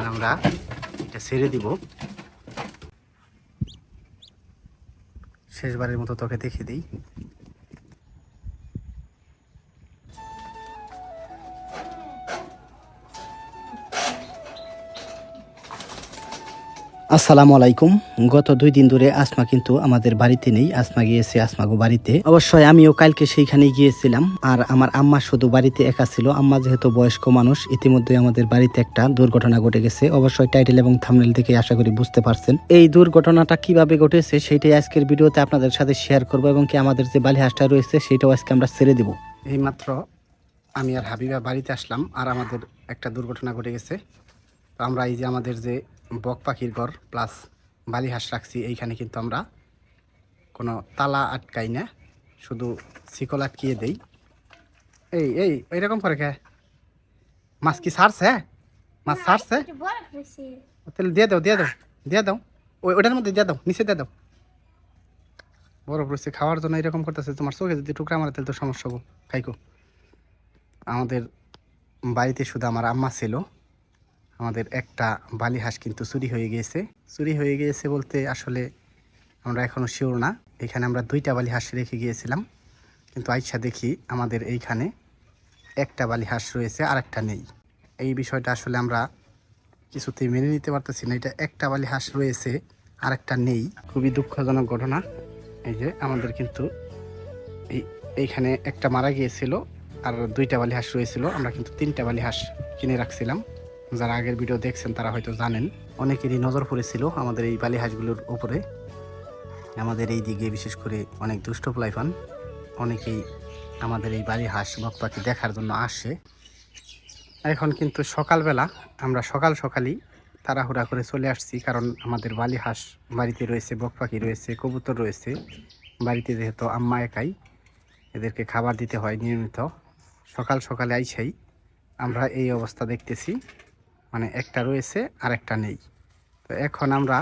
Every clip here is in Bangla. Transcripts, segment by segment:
এখন আমরা এটা ছেড়ে দিব। শেষবারের মতো তোকে দেখে দিই। আসসালামু আলাইকুম। গত দুই দিন ধরে আসমা কিন্তু আমাদের বাড়িতে নেই। আসমা গিয়েছে আসমাগো বাড়িতে। অবশ্যই আমিও কালকে সেইখানে গিয়েছিলাম। আর আমার আম্মা শুধু বাড়িতে একা ছিল। আম্মা যেহেতু বয়স্ক মানুষ ইতিমধ্যে আমাদের বাড়িতে একটা দুর্ঘটনা ঘটে গেছে। অবশ্যই টাইটেল এবং থামনেল থেকে আশা করি বুঝতে পারছেন। এই দুর্ঘটনাটা কীভাবে ঘটেছে সেটাই আজকের ভিডিওতে আপনাদের সাথে শেয়ার করব এবং কি আমাদের যে বালিহাঁসটা রয়েছে সেটাও আজকে আমরা ছেড়ে দিব। এইমাত্র আমি আর হাবিবা বাড়িতে আসলাম। আর আমাদের একটা দুর্ঘটনা ঘটে গেছে। আমরা এই যে আমাদের যে বক পাখির ঘর প্লাস বালি হাঁস রাখছি এইখানে কিন্তু আমরা কোনো তালা আটকাই না শুধু শিকল আটকিয়ে দেই। এই এই এইরকম করে কে মাছ কি ছাড়ছে মাছ ছাড়ছে তাহলে দিয়ে দাও দিয়ে দাও দিয়ে দাও। ওই ওটার মধ্যে দিয়ে দাও নিচে দিয়ে দাও। বরফ রয়েছে খাওয়ার জন্য এরকম করতেছে। তোমার চোখে যদি টুকরা মারে তাহলে তো সমস্যা খাইকো। আমাদের বাড়িতে শুধু আমার আম্মা ছিল। আমাদের একটা বালি হাঁস কিন্তু চুরি হয়ে গিয়েছে। চুরি হয়ে গিয়েছে বলতে আসলে আমরা এখনও শিওর না। এখানে আমরা দুইটা বালি হাঁস রেখে গিয়েছিলাম। কিন্তু আইসা দেখি আমাদের এইখানে একটা বালি হাঁস রয়েছে আর একটা নেই। এই বিষয়টা আসলে আমরা কিছুতেই মেনে নিতে পারতেছি না। এটা একটা বালি হাঁস রয়েছে আর একটা নেই। খুবই দুঃখজনক ঘটনা। এই যে আমাদের কিন্তু এই এইখানে একটা মারা গিয়েছিল আর দুইটা বালি হাঁস রয়েছিল। আমরা কিন্তু তিনটা বালি হাঁস কিনে রাখছিলাম। যারা আগের ভিডিও দেখছেন, তারা হয়তো জানেন, অনেকেরই নজর পড়েছিল আমাদের এই বালি হাঁসগুলোর উপরে। আমাদের এই দিকে বিশেষ করে অনেক দুষ্ট প্লাইফান অনেকেই আমাদের এই বালি হাঁস বক পাখি দেখার জন্য আসে এখন কিন্তু সকালবেলা, আমরা সকাল সকালই তাড়াহুড়া করে চলে আসছি, কারণ আমাদের বালি হাঁস বাড়িতে রয়েছে বক পাখি রয়েছে, কবুতর রয়েছে। বাড়িতে যেহেতু আম্মা একাই, এদেরকে খাবার দিতে হয় নিয়মিত। সকাল সকালে আইসাই আমরা এই অবস্থা দেখতেছি। মানে একটা রয়েছে আর একটা নেই। তো এখন আমরা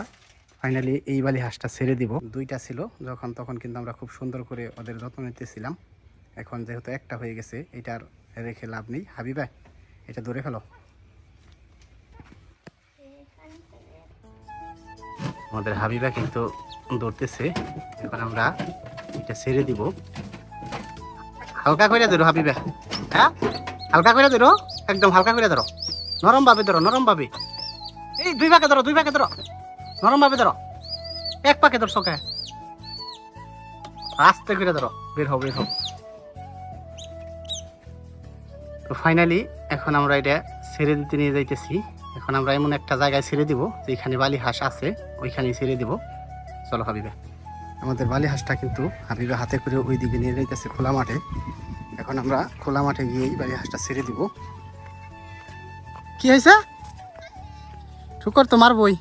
ফাইনালি এই বালি হাঁসটা ছেড়ে দিব। দুইটা ছিল, যখন তখন কিন্তু আমরা খুব সুন্দর করে ওদের যত্ন নিতেছিলাম। এখন যেহেতু একটা হয়ে গেছে, এটার রেখে লাভ নেই। হাবিবা, এটা ধরে ফেলো। আমাদের হাবিবা কিন্তু দৌড়তেছে এখন আমরা এটা ছেড়ে দিব। হালকা করে ধরো হাবিবা। হ্যাঁ? হালকা করে ধরো। একদম হালকা করে ধরো। নরম ভাবে ধরো, নরম ভাবে। এই দুই পাকে ধরো, দুই পাকে ধরো। নরম ভাবে ধরো। এক পাকে ধরো চোখে আস্তে করে ধরো। বের হও, বের তো ফাইনালি এখন আমরা এটা ছেড়ে দিতে নিয়ে যাইতেছি। এখন আমরা এমন একটা জায়গায় ছেড়ে দিব যেখানে বালি হাঁস আছে, ওইখানেই ছেড়ে দিব। চলো হাবিবে। আমাদের বালি হাঁসটা কিন্তু হাবিবে হাতে করে ওই দিকে নিয়ে যাইতেছে খোলা মাঠে। এখন আমরা খোলা মাঠে গিয়েই বালি হাঁসটা ছেড়ে দিব। কি হয়েছে? ঠুকর তো মারবই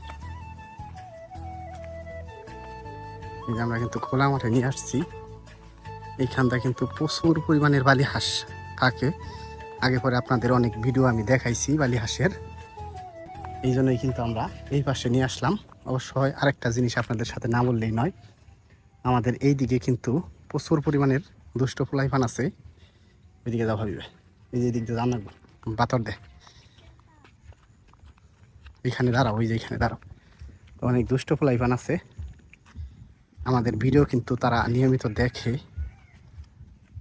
এই যে আমরা কিন্তু খোলা মাঠে নিয়ে আসছি। এইখানটা কিন্তু প্রচুর পরিমাণের বালি হাঁস থাকে। আগে পরে আপনাদের অনেক ভিডিও আমি দেখাইছি বালি হাঁসের এই জন্যই কিন্তু আমরা এই পাশে নিয়ে আসলাম। অবশ্যই আরেকটা জিনিস আপনাদের সাথে না বললেই নয়। আমাদের এই দিকে কিন্তু প্রচুর পরিমাণের দুষ্ট ফ্লাইফান আছে। ওইদিকে যাও ভাবিবে। এই যে দিক দিয়ে জানার বাতর দেয় এখানে দাঁড়াও, ওই যে এখানে দাঁড়াও। অনেক দুষ্ট ফ্লাইফান আছে। আমাদের ভিডিও কিন্তু তারা নিয়মিত দেখে।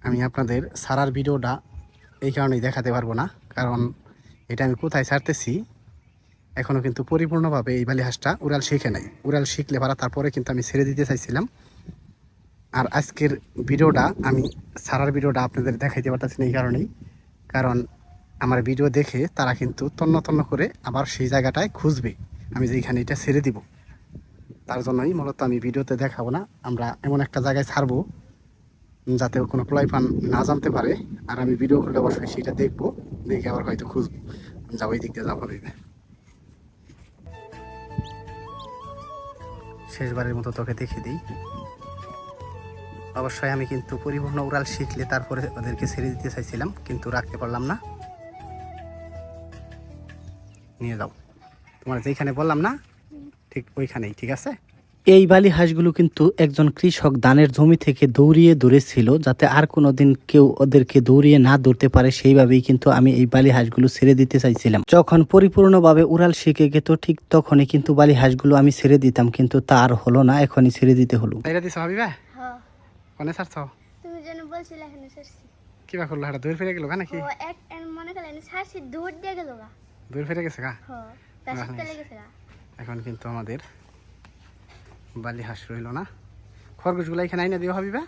আমি আপনাদের সারার ভিডিওটা এই কারণেই দেখাতে পারব না, কারণ এটা আমি কোথায় ছাড়তেছি এখনও কিন্তু পরিপূর্ণভাবে এই বালি হাঁসটা উড়াল শিখে নাই। উড়াল শিখলে পারা তারপরে কিন্তু আমি ছেড়ে দিতে চাইছিলাম। আর আজকের ভিডিওটা আমি সারার ভিডিওটা আপনাদের দেখাইতে পারতেছি না এই কারণেই, কারণ আমার ভিডিও দেখে তারা কিন্তু তন্ন তন্ন করে আবার সেই জায়গাটায় খুঁজবে। আমি যেখানে এটা ছেড়ে দিব। তার জন্যই মূলত আমি ভিডিওতে দেখাবো না। আমরা এমন একটা জায়গায় ছাড়বো যাতে কোনো প্লয়পান না জানতে পারে। আর আমি ভিডিও করলে অবশ্যই সেটা দেখব। দেখে আবার হয়তো খুঁজবো। যাব এই দিক দিয়ে যাব ভাবিবে শেষবারের মতো তোকে দেখে দিই। অবশ্যই আমি কিন্তু পরিপূর্ণ উড়াল শিখলে তারপরে ওদেরকে ছেড়ে দিতে চাইছিলাম, কিন্তু রাখতে পারলাম না। নিয়ে যাও। তোমার যেখানে বললাম না ঠিক ওইখানেই ঠিক আছে? এই বালি হাঁসগুলো কিন্তু একজন কৃষক ধানের জমি থেকে দৌড়িয়ে দৌড়েছিল যাতে আর কোনোদিন কেউ ওদেরকে দৌড়িয়ে না দৌড়তে পারে সেইভাবেই কিন্তু আমি এই বালি হাঁসগুলো ছেড়ে দিতে চাইছিলাম। যখন পরিপূর্ণভাবে উড়াল শিখে গেত ঠিক তখনই কিন্তু বালি হাঁসগুলো আমি ছেড়ে দিতাম কিন্তু তার হলো না এখনই ছেড়ে দিতে হলো। হ্যাঁ। কোনে ছাড়ছ? তুমি যেন বলছিলে কিবা করল দূর ফিরে গেল নাকি? ও এক এক মনে করলেন সারছি দূর দিয়ে গেল দূর ফিরে গেছে গা? হ্যাঁ গেছে গা? এখন কিন্তু আমাদের বালি হাঁস রইল না। খরগোশগুলো এখানে আইনা দিও ভাবিবা